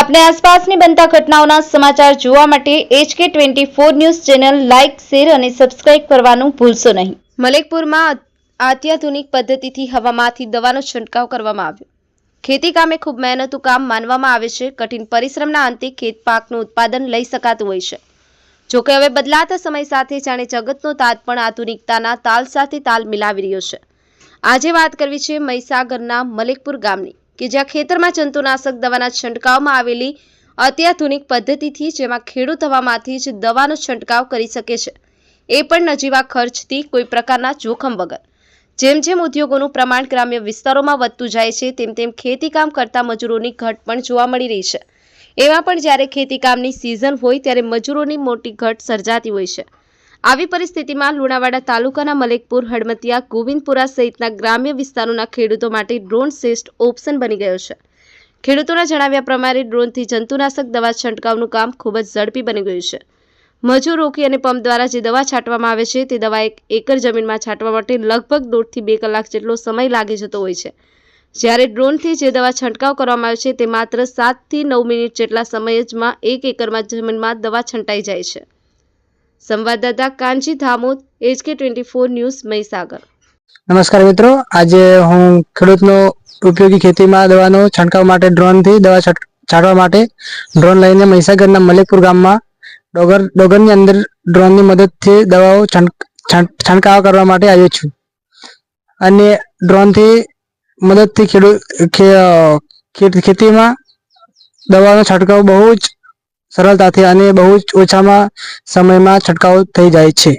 આપને આસપાસની બનતા ઘટનાઓના સમાચાર જોવા માટે HK twenty four news channel like, share અને સબસ્ક્રાઇબ કરવાનું ભૂલશો નહીં. મલેકપુરમાં અત્યાધુનિક પદ્ધતિથી હવામાંથી દવાનો છંટકાવ કરવામાં આવ્યો. ખેતી કામે ખૂબ મહેનતું કામ માનવામાં આવે છે. કઠિન પરિશ્રમના અંતે ખેત પાકનું ઉત્પાદન લઈ શકાતું હોય છે. જોકે હવે બદલાતા સમય સાથે જાણે જગતનો તાત પણ આધુનિકતાના તાલ સાથે તાલ મિલાવી રહ્યો છે. આજે વાત કરવી છે મહીસાગરના મલેકપુર ગામની. કે જ્યાં ખેતરમાં જંતુનાશક દવાના છંટકાવમાં આવેલી અત્યાધુનિક પદ્ધતિથી જેમાં ખેડૂત હવામાંથી જ દવાનો છંટકાવ કરી શકે છે. એ પણ નજીવા ખર્ચથી કોઈ પ્રકારના જોખમ વગર. જેમ જેમ ઉદ્યોગોનું પ્રમાણ ગ્રામ્ય વિસ્તારોમાં વધતું જાય છે, તેમ તેમ ખેતીકામ કરતા મજૂરોની ઘટ પણ જોવા મળી રહી છે. એમાં પણ જ્યારે ખેતીકામની સિઝન હોય, ત્યારે મજૂરોની મોટી ઘટ સર્જાતી હોય છે. આવી પરિસ્થિતિમાં લુણાવાડા તાલુકાના મલેકપુર હડમતિયા ગોવિંદપુરા સહિતના ગ્રામ્ય વિસ્તારોના ખેડૂતો માટે ડ્રોન શ્રેષ્ઠ ઓપ્શન બની ગયો છે. ખેડૂતોના જણાવ્યા પ્રમાણે ડ્રોનથી જંતુનાશક દવા છંટકાવનું કામ ખૂબ જ ઝડપી બની ગયું છે. મજૂર રોકી અને પંપ દ્વારા જે દવા છાંટવામાં આવે છે તે દવા એક એકર જમીનમાં છાંટવા માટે લગભગ દોઢથી બે કલાક જેટલો સમય લાગી જતો હોય છે. જ્યારે ડ્રોનથી જે દવા છંટકાવ કરવામાં આવે છે તે માત્ર સાતથી નવ મિનિટ જેટલા સમયમાં એક એકરમાં જમીનમાં દવા છંટાઈ જાય છે. સંવાદદાતા Kanchi Dhamod HK twenty four news Mahisagar. નમસ્કાર મિત્રો, આજે હું ખેડૂતનો ઉપયોગી ખેતીમાં દવાનો છંટકાવ માટે ડ્રોનથી દવા છંટ- છાંટવા માટે ડ્રોન લઈને મહીસાગરના મલેકપુર ગામમાં ડોગર, ડોગરની અંદર ડ્રોનની મદદથી દવાઓ છંટ- છંટ- છંટકાવ કરવા માટે આવ્યો છું. અને ડ્રોનથી મદદથી ખેડૂત ખેતીમાં દવાનો છંટકાવ બહુ જ સરળતાથી અને બહુ જ ઓછામાં સમયમાં છંટકાવ થઈ જાય છે.